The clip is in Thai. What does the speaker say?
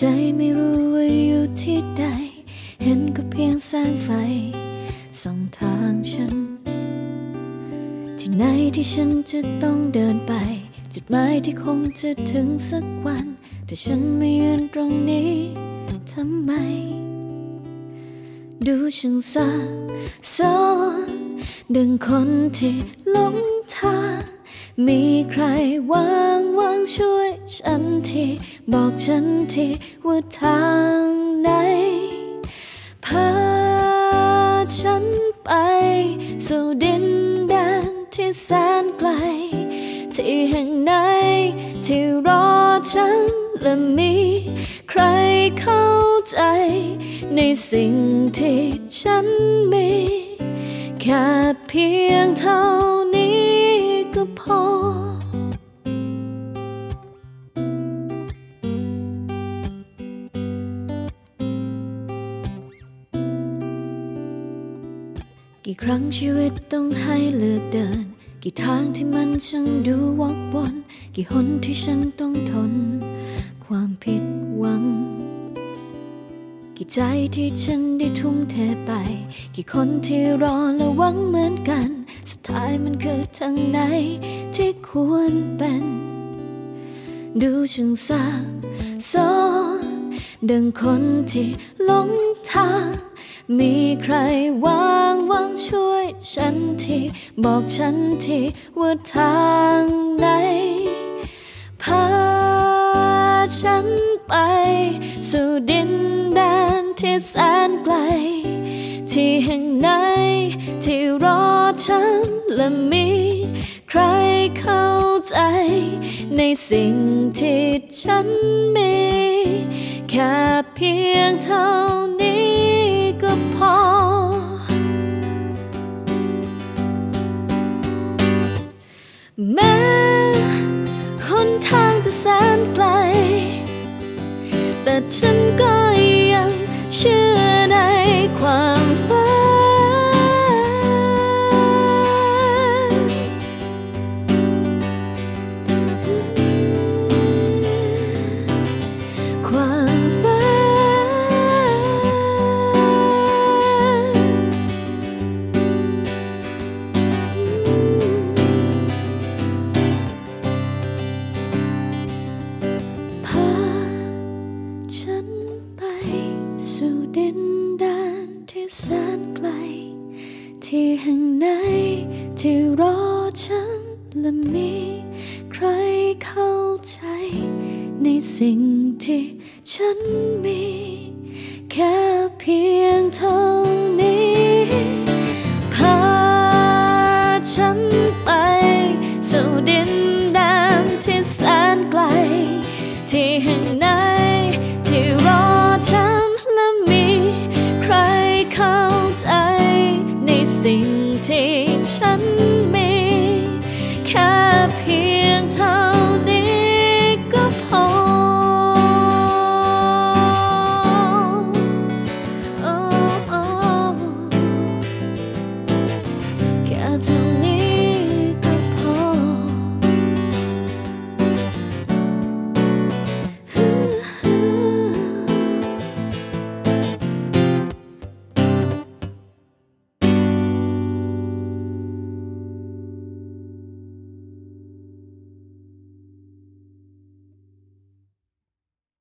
ใจไม่รู้ว่าอยู่ที่ใด เห็นก็เพียงแสงไฟส่องทางฉัน ที่ไหนที่ฉันจะต้องเดินไป จุดหมายที่คงจะถึงสักวัน แต่ฉันไม่ยืนตรงนี้ทำไม ดูช่างซับซ้อนดังคนที่หลงทาง มีใครว่างว่างช่วยฉันที บอกฉันทีว่าทางไหนพาฉันไป สู่ดินแดนที่แสนไกล ที่แห่งไหน ที่รอฉันและมีใครเข้าใจ ในสิ่งที่ฉันมี แค่เพียงเท่า กี่ครั้งชีวิตต้องให้เลือกเดิน กี่ทางที่มันช่างดูวอกวนกี่หนที่ฉันต้องทน ความผิดหวัง กี่ใจที่ฉันได้ทุ่มเทไป กี่คนที่รอและหวังเหมือนกัน สุดท้ายมันคือทางไหนที่ควรเป็น ดูช่างซับซ้อนดังคนที่หลงทาง มีใครว่างว่างช่วยฉันที บอกฉันทีว่าทางไหนพาฉันไป สู่ดินแดนที่แสนไกล ที่แห่งไหนที่รอฉันและมีใครเข้าใจ ในสิ่งที่ฉันมี แค่เพียงเท่า แม้หนทางจะแสนไกล แต่ฉันก็ แสนไกล ที่แห่งไหนที่รอฉันและมีใครเข้าใจ ในสิ่งที่ฉันมี แค่เพียงเท่านี้พาฉันไป สู่ดินแดนที่แสนไกล ที่แห่ง sinking.